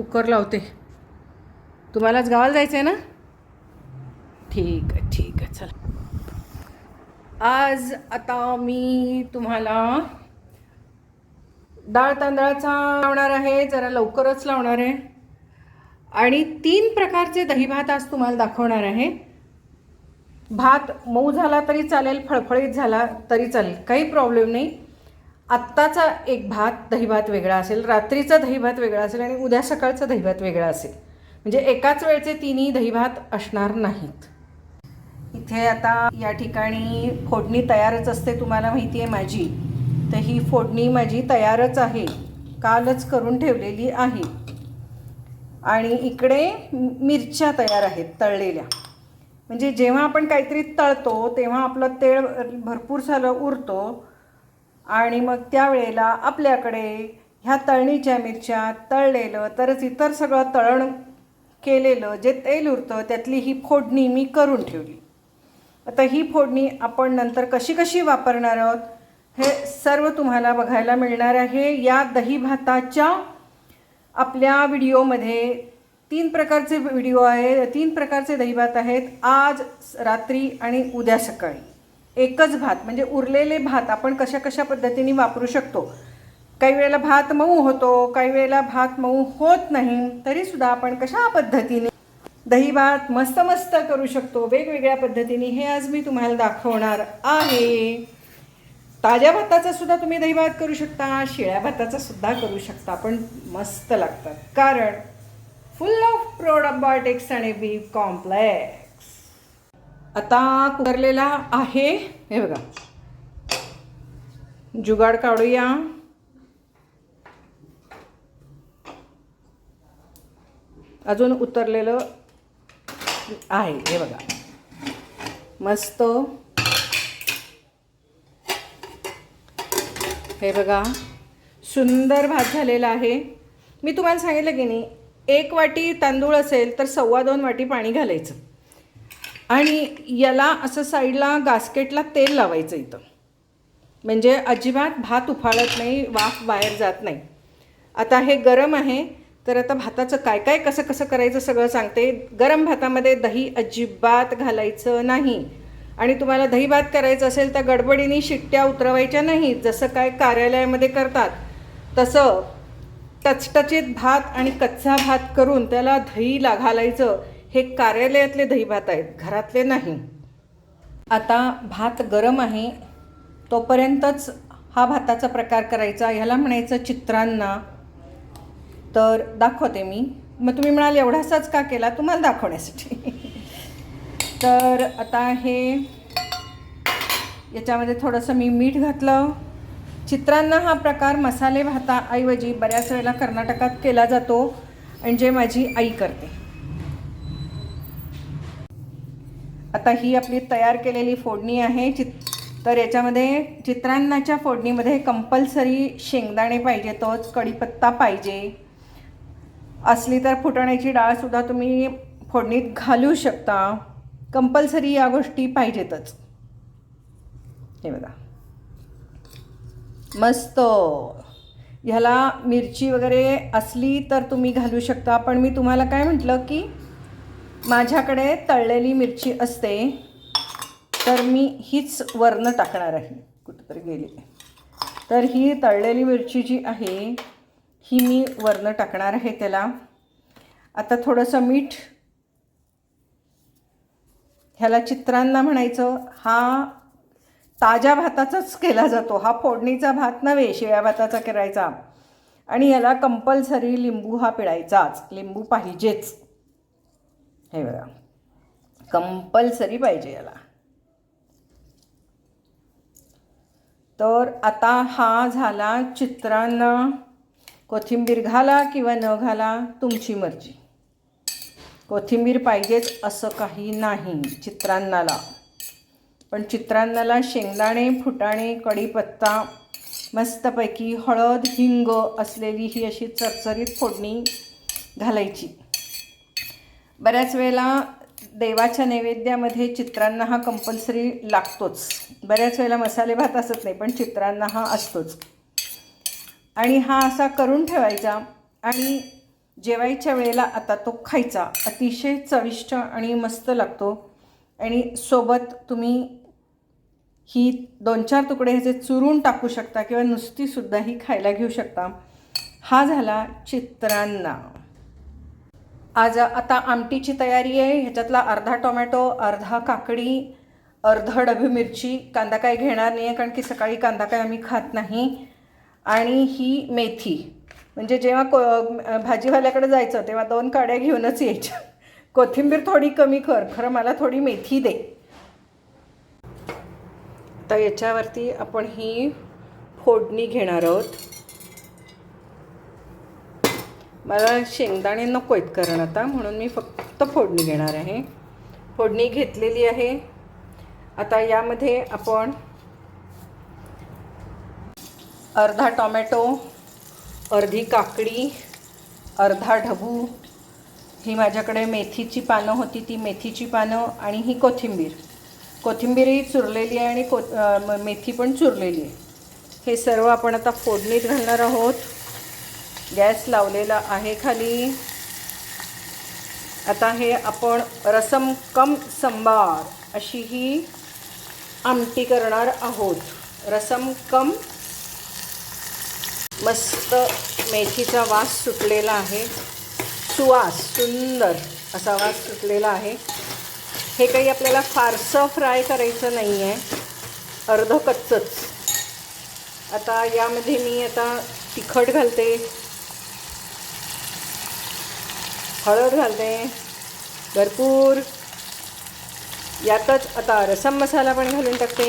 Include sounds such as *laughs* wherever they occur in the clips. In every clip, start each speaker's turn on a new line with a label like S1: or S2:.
S1: Cooker लावते. तुम्हालाच गावाला जायचं आहे ना? ठीक आहे ठीक आहे चला. आज आता मी तुम्हाला डाळ तांदळाचा लावणार आहे जरा लवकरच लावणार आहे. आणि तीन प्रकारचे दही भात आज तुम्हाला दाखवणार आहे. भात मऊ झाला तरी चालेल फळफळीत झाला तरी चालेल काही प्रॉब्लेम नाही. आत्ताचा एक भात दहीभात वेगळा असेल रात्रीचा दहीभात वेगळा असेल आणि उद्या सकाळचा दहीभात वेगळा असेल. म्हणजे एकाच वेळचे तिन्ही दहीभात असणार नाहीत. इथे आता या ठिकाणी फोडणी तयारच असते तुम्हाला माहिती आहे माझी. तर ही फोडणी माझी तयारच आहे. कालच करून ठेवलेली आहे. आणि इकडे मिरच्या तयार आहेत तळलेल्या. म्हणजे जेव्हा आपण काहीतरी तळतो तेव्हा आपलं तेळ भरपूर झालं उरतो. आणि मग त्यावेळेला आपल्याकडे ह्या तळणीच्या मिरच्या तळलेलं तरच इतर सगळं तळण केलेलं जे तेल उरतं त्यातली ही फोडणी मी करून ठेवली. आता ही फोडणी आपण नंतर कशी कशी वापरणार आहोत हे सर्व तुम्हाला बघायला मिळणार आहे. या दही भाताच्या आपल्या व्हिडिओमध्ये तीन प्रकारचे व्हिडिओ आहे तीन प्रकारचे दहीभात आहेत. आज रात्री आणि उद्या सकाळी. एकच भात म्हणजे उरलेले भात आपण कशा कशा पद्धतीने वापरू शकतो? काही वेळेला भात मऊ होतो काही वेळेला भात मऊ होत नाही तरीसुद्धा आपण कशा पद्धतीने दही भात मस्त मस्त करू शकतो? वेगवेगळ्या पद्धतीने हे आज मी तुम्हाला दाखवणार आहे. ताज्या भाताचा सुद्धा तुम्ही दही भात करू शकता शिळ्या भाताचा सुद्धा करू शकता पण मस्त लागतात. कारण फुल ऑफ प्रोडबॉटिक्स आणि बी कॉम्प्लेक्स आता कुकरलेला आहे हे बघा. जुगाड काढूया. अजून उतरलेलं आहे हे बघा. मस्त. हे बघा सुंदर भात झालेला आहे. मी तुम्हाला सांगितलं की नाही एक वाटी तांदूळ असेल तर सव्वा दोन वाटी पाणी घालायचं. आणि याला असं साईडला गास्केटला तेल लावायचं इथं. म्हणजे अजिबात भात उफाळत नाही वाफ बाहेर जात नाही. आता हे गरम आहे तर आता भाताचं काय काय कसं कसं करायचं सगळं सांगते. गरम भातामध्ये दही अजिबात घालायचं नाही. आणि तुम्हाला दही भात करायचं असेल तर गडबडीने शिट्ट्या उतरवायच्या नाही जसं काय कार्यालयामध्ये करतात. तसं टचटचीत भात आणि कच्चा भात करून त्याला दहीला घालायचं हे कार्यालयातले दही भात आहेत घरातले नाही. आता भात गरम आहे तोपर्यंतच हा भाताचा प्रकार करायचा. ह्याला म्हणायचं चित्रांना. तर दाखवते मी. मग तुम्ही म्हणाल एवढासाच का केला? तुम्हाला दाखवण्यासाठी. *laughs* तर आता हे याच्यामध्ये थोडंसं मी मीठ घातलं. चित्रांना हा प्रकार मसाले भाताऐवजी बऱ्याच वेळेला कर्नाटकात केला जातो. आणि जे माझी आई करते. आता ही आपली तयार केलेली फोडणी आहे. चित तर याच्यामध्ये चित्रांनाच्या फोडणीमध्ये कंपल्सरी शेंगदाणे पाहिजे तोच कढीपत्ता पाहिजे. असली तर फुटण्याची डाळसुद्धा तुम्ही फोडणीत घालू शकता. कंपल्सरी या गोष्टी पाहिजेतच. हे बघा. मस्त. ह्याला मिरची वगैरे असली तर तुम्ही घालू शकता. पण मी तुम्हाला काय म्हटलं की माझ्याकडे तळलेली मिरची असते तर मी हीच वरनं टाकणार आहे. कुठंतरी गेली. तर ही तळलेली मिरची जी आहे ही मी वरनं टाकणार आहे त्याला. आता थोडंसं मीठ. ह्याला चित्रांना म्हणायचं हा ताज्या भाताचाच केला जातो. हा फोडणीचा भात नव्हे शिळ्या भाताचा करायचा. आणि याला कंपल्सरी लिंबू हा पिळायचाच. लिंबू पाहिजेच. हे बघा. कंपल्सरी पाहिजे याला. तर आता हा झाला चित्रांना. कोथिंबीर घाला किंवा न घाला तुमची मर्जी. कोथिंबीर पाहिजेच असं काही नाही चित्रांनाला. पण चित्रांनाला शेंगदाणे फुटाणे कढीपत्ता मस्तपैकी हळद हिंग असलेली ही अशी चरचरीत फोडणी घालायची. बऱ्याच वेळेला देवाच्या नैवेद्यामध्ये चित्रांना हा कंपल्सरी लागतोच. बऱ्याच वेळेला मसाले भात असत नाही पण चित्रांना हा असतोच. आणि हा असा करून ठेवायचा आणि जेवायच्या वेळेला आता तो खायचा. अतिशय चविष्ट आणि मस्त लागतो. आणि सोबत तुम्ही ही दोन चार तुकडे ह्याचे चुरून टाकू शकता किंवा नुसतीसुद्धा ही खायला घेऊ शकता. हा झाला चित्रांना. आज आता आमटीची तयारी आहे. ह्याच्यातला अर्धा टोमॅटो अर्धा काकडी अर्धा डबी मिरची. कांदा काय घेणार नाही आहे कारण की सकाळी कांदा काय आम्ही खात नाही. आणि ही मेथी. म्हणजे जेव्हा को भाजीवाल्याकडे जायचं तेव्हा दोन काड्या घेऊनच यायच्या. कोथिंबीर थोडी कमी कर खरं मला थोडी मेथी दे. तर याच्यावरती आपण ही फोडणी घेणार आहोत. मला शेंगदाणे नको आहेत कारण आता म्हणून मी फक्त फोडणी घेणार आहे. फोडणी घेतलेली आहे. आता यामध्ये आपण अर्धा टॉमॅटो अर्धी काकडी अर्धा ढबू ही माझ्याकडे मेथीची पानं होती ती मेथीची पानं आणि ही कोथिंबीर. कोथिंबीरही चुरलेली आहे आणि को म- मेथी पण चुरलेली आहे. हे सर्व आपण आता फोडणीत घालणार आहोत. गॅस लावलेला आहे खाली. आता हे आपण रसम कम संबार अशी ही आमटी करणार आहोत. रसम कम मस्त मेथीचा वास सुटलेला आहे. सुवास सुंदर असा वास सुटलेला आहे. हे काही आपल्याला फारसं फ्राय करायचं नाही आहे अर्ध कच्चंच आता यामध्ये मी आता तिखट घालते. हळद घालते भरपूर. यातच आता रसम मसाला पण घालून टाकते.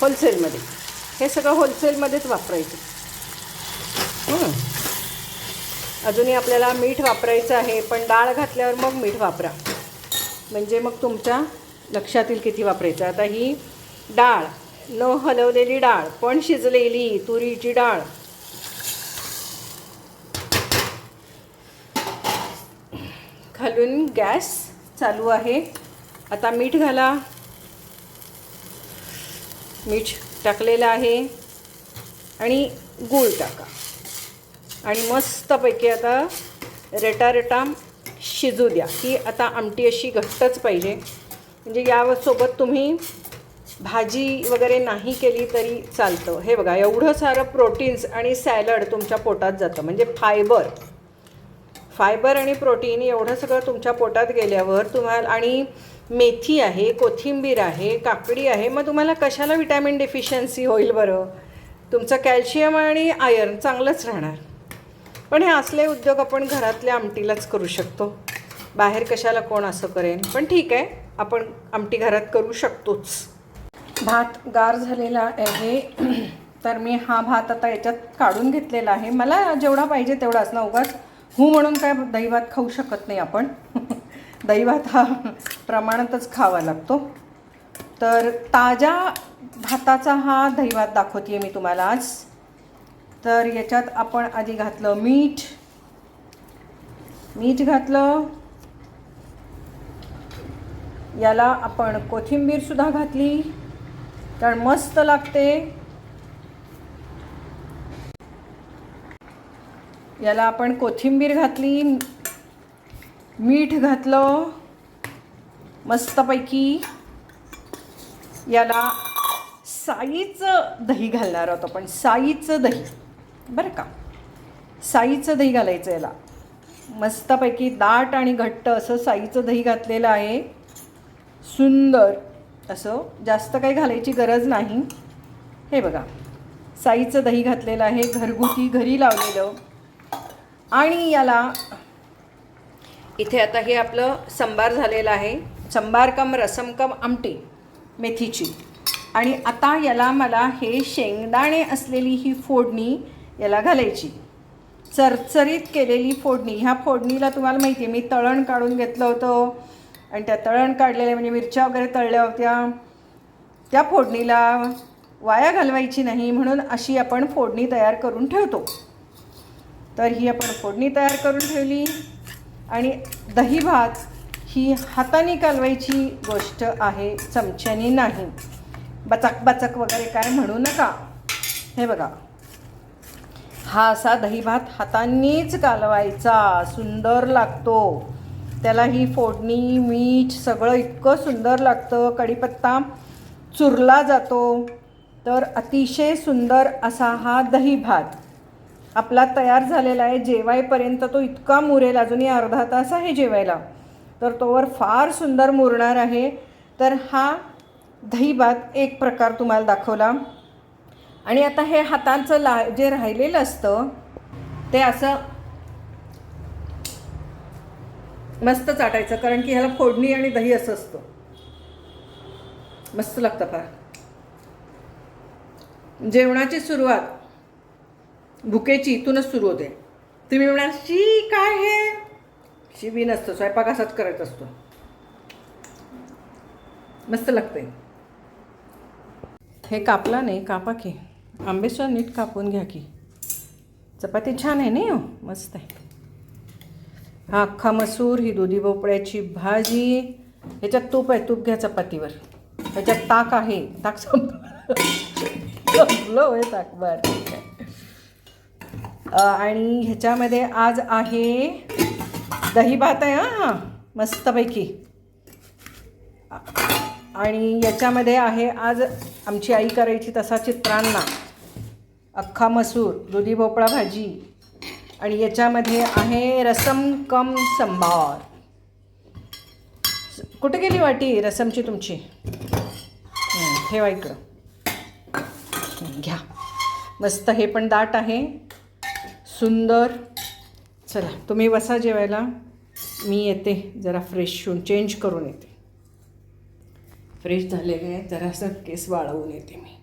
S1: होलसेलमध्ये. हे सगळं होलसेलमध्येच वापरायचं. अजूनही आपल्याला मीठ वापरायचं आहे पण डाळ घातल्यावर मग मीठ वापरा. म्हणजे मग तुमच्या लक्षात येईल किती वापरायचं. आता ही डाळ न हलवलेली डाळ पण शिजलेली तुरीची डाळ घालून गॅस चालू आहे. आता मीठ घाला. मीठ टाकलेलं आहे. आणि गूळ टाका. आणि मस्तपैकी आता रेटारेटा शिजू द्या ही आता आमटी अशी घट्टच पाहिजे. म्हणजे यासोबत तुम्ही भाजी वगैरे नाही केली तरी चालतं. हे बघा एवढं सारं प्रोटीन्स आणि सॅलड तुमच्या पोटात जातं. म्हणजे फायबर. फायबर आणि प्रोटीन एवढं सगळं तुमच्या पोटात गेल्यावर तुम्हाला आणि मेथी आहे कोथिंबीर आहे काकडी आहे मग तुम्हाला कशाला विटॅमिन डेफिशियन्सी होईल बरं? तुमचं कॅल्शियम आणि आयर्न चांगलंच राहणार. पण हे असले उद्योग आपण घरातल्या आमटीलाच करू शकतो. बाहेर कशाला कोण असं करेन? पण ठीक आहे आपण आमटी घरात करू शकतोच. भात गार झालेला आहे. तर मी हा भात आता याच्यात काढून घेतलेला आहे. मला जेवढा पाहिजे तेवढाच. ना उगाच हू म्हणून काय दहीभात खाऊ शकत नाही आपण. *laughs* दही हा प्रमाणातच खावा लागतो. तर ताज्या भाताचा हा दही दाखवते मी तुम्हाला आज. तर याच्यात आपण आधी घातलं मीठ. मीठ घातलं. याला आपण कोथिंबीरसुद्धा घातली. कारण मस्त लागते. याला आपण कोथिंबीर घातली मीठ घातलं मस्तपैकी याला साईचं दही घालणार आहोत आपण साईचं दही. बरं का? साईचं दही घालायचं याला. मस्तपैकी दाट आणि घट्ट असं साईचं दही घातलेलं आहे. सुंदर असं. जास्त काही घालायची गरज नाही. हे बघा. साईचं दही घातलेलं आहे. घरगुती घरी लावलेलं. आणि याला इथे आता हे आपलं संबार झालेलं आहे. संबार कम रसम कम आमटी मेथीची. आणि आता याला मला हे शेंगदाणे असलेली ही फोडणी याला घालायची. चरचरीत केलेली फोडणी. ह्या फोडणीला तुम्हाला माहिती आहे मी तळण काढून घेतलं होतं. आणि त्या तळण काढलेल्या म्हणजे मिरच्या वगैरे तळल्या होत्या. त्या फोडणीला वाया घालवायची नाही म्हणून अशी आपण फोडणी तयार करून ठेवतो. तर ही आपण फोडणी तयार करून ठेवली. आणि दही भात ही हाताने कालवायची गोष्ट आहे चमच्यानी नाही. बचक बचक वगैरे काय म्हणू नका. हे बघा. हा असा दहीभात हातांनीच कालवायचा सुंदर लागतो. त्याला ही फोडणी मीठ सगळं इतकं सुंदर लागतं. कढीपत्ता चुरला जातो. तर अतिशय सुंदर असा हा दहीभात आपला तयार झालेला आहे जेवायपर्यंत तो इतका मुरेल अजूनही अर्धा तास आहे जेवायला. तर तोवर फार सुंदर मुरणार आहे. तर हा दहीभात एक प्रकार तुम्हाला दाखवला. आणि आता हे हातांचं ला जे राहिलेलं असतं ते असं मस्त चाटायचं कारण की ह्याला फोडणी आणि दही असं असतं. मस्त लागतं फार. जेवणाची सुरुवात. भुकेची इथूनच सुरू होते. तुम्ही म्हणाल शी काय हे? शिबी नसतं. स्वयंपाक असाच करत असतो. मस्त लागतंय. हे कापला नाही कापा की. आंबेसर नीट कापून घ्या की. चपाती छान आहे नाही हो? मस्त आहे. हा अख्खा मसूर ही दुधी भोपळ्याची भाजी. ह्याच्यात तूप आहे तूप घ्या चपातीवर. ह्याच्यात ताक आहे. ताक संपलं. संपलं होय ताक बरं. आणि ह्याच्यामध्ये आज आहे दही भात आहे हां मस्तपैकी. आणि याच्यामध्ये आहे आज आमची आई करायची तसा चित्रांना. अख्खा मसूर दुधी भोपळा भाजी. आणि याच्यामध्ये आहे रसम कम संभार. कुठे गेली वाटी रसमची तुमची? ठेवा इकडं. घ्या. मस्त हे पण दाट आहे. सुंदर. चला तुम्ही बसा जेवायला. मी येते जरा फ्रेश होऊन चेंज करून येते. फ्रेश झालेले आहे जरासं केस वाळवून येते मी.